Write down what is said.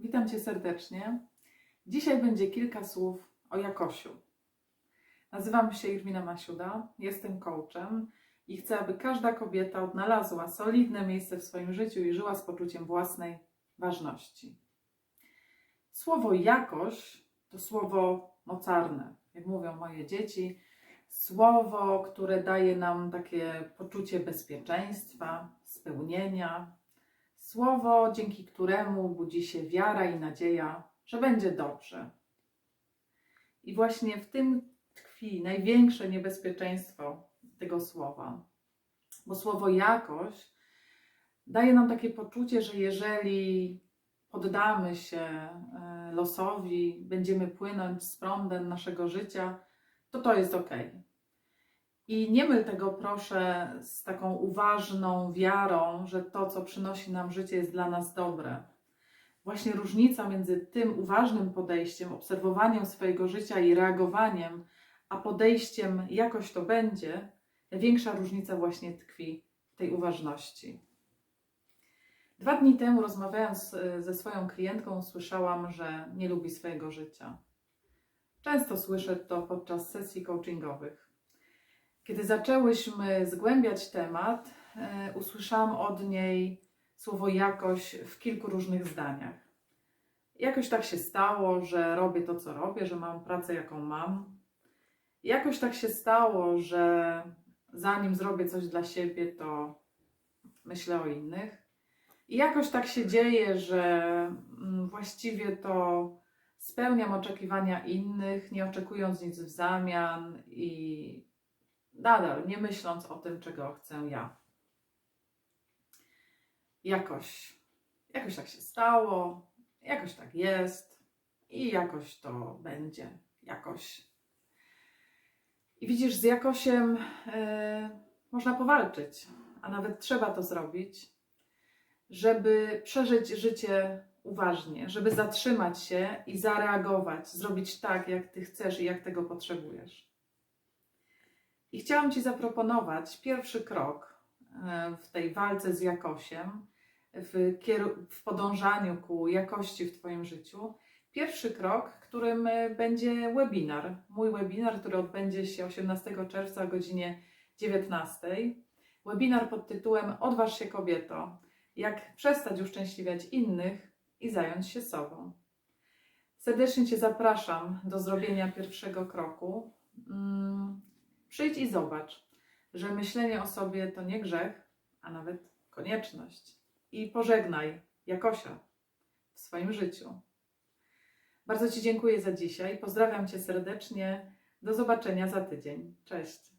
Witam Cię serdecznie. Dzisiaj będzie kilka słów o Jakosiu. Nazywam się Irmina Masiuda, jestem coachem i chcę, aby każda kobieta odnalazła solidne miejsce w swoim życiu i żyła z poczuciem własnej ważności. Słowo jakoś to słowo mocarne, jak mówią moje dzieci. Słowo, które daje nam takie poczucie bezpieczeństwa, spełnienia, Słowo, dzięki któremu budzi się wiara i nadzieja, że będzie dobrze. I właśnie w tym tkwi największe niebezpieczeństwo tego słowa. Bo słowo jakoś daje nam takie poczucie, że jeżeli poddamy się e, losowi, będziemy płynąć z prądem naszego życia, to to jest ok. I nie myl tego, proszę, z taką uważną wiarą, że to, co przynosi nam życie, jest dla nas dobre. Właśnie różnica między tym uważnym podejściem, obserwowaniem swojego życia i reagowaniem, a podejściem jakoś to będzie, największa różnica właśnie tkwi w tej uważności. Dwa dni temu, rozmawiając e, ze swoją klientką, usłyszałam, że nie lubi swojego życia. Często słyszę to podczas sesji coachingowych. Kiedy zaczęłyśmy zgłębiać temat, e, usłyszałam od niej słowo jakoś w kilku różnych zdaniach. Jakoś tak się stało, że robię to, co robię, że mam pracę, jaką mam. Jakoś tak się stało, że zanim zrobię coś dla siebie, to myślę o innych. I jakoś tak się dzieje, że mm, właściwie to spełniam oczekiwania innych, nie oczekując nic w zamian i nadal nie myśląc o tym, czego chcę ja. Jakoś, jakoś tak się stało, jakoś tak jest i jakoś to będzie, jakoś. I widzisz, z jakosiem e, można powalczyć, a nawet trzeba to zrobić, żeby przeżyć życie uważnie, żeby zatrzymać się i zareagować, zrobić tak, jak ty chcesz i jak tego potrzebujesz. I chciałam Ci zaproponować pierwszy krok e, w tej walce z jakosiem, w, w podążaniu ku jakości w Twoim życiu. Pierwszy krok, którym e, będzie webinar. Mój webinar, który odbędzie się 18 czerwca o godzinie 19. Webinar pod tytułem Odważ się kobieto. Jak przestać uszczęśliwiać innych i zająć się sobą. Serdecznie Cię zapraszam do zrobienia pierwszego kroku. Przyjdź i zobacz, że myślenie o sobie to nie grzech, a nawet konieczność. I pożegnaj Jakosia w swoim życiu. Bardzo Ci dziękuję za dzisiaj. Pozdrawiam Cię serdecznie. Do zobaczenia za tydzień. Cześć.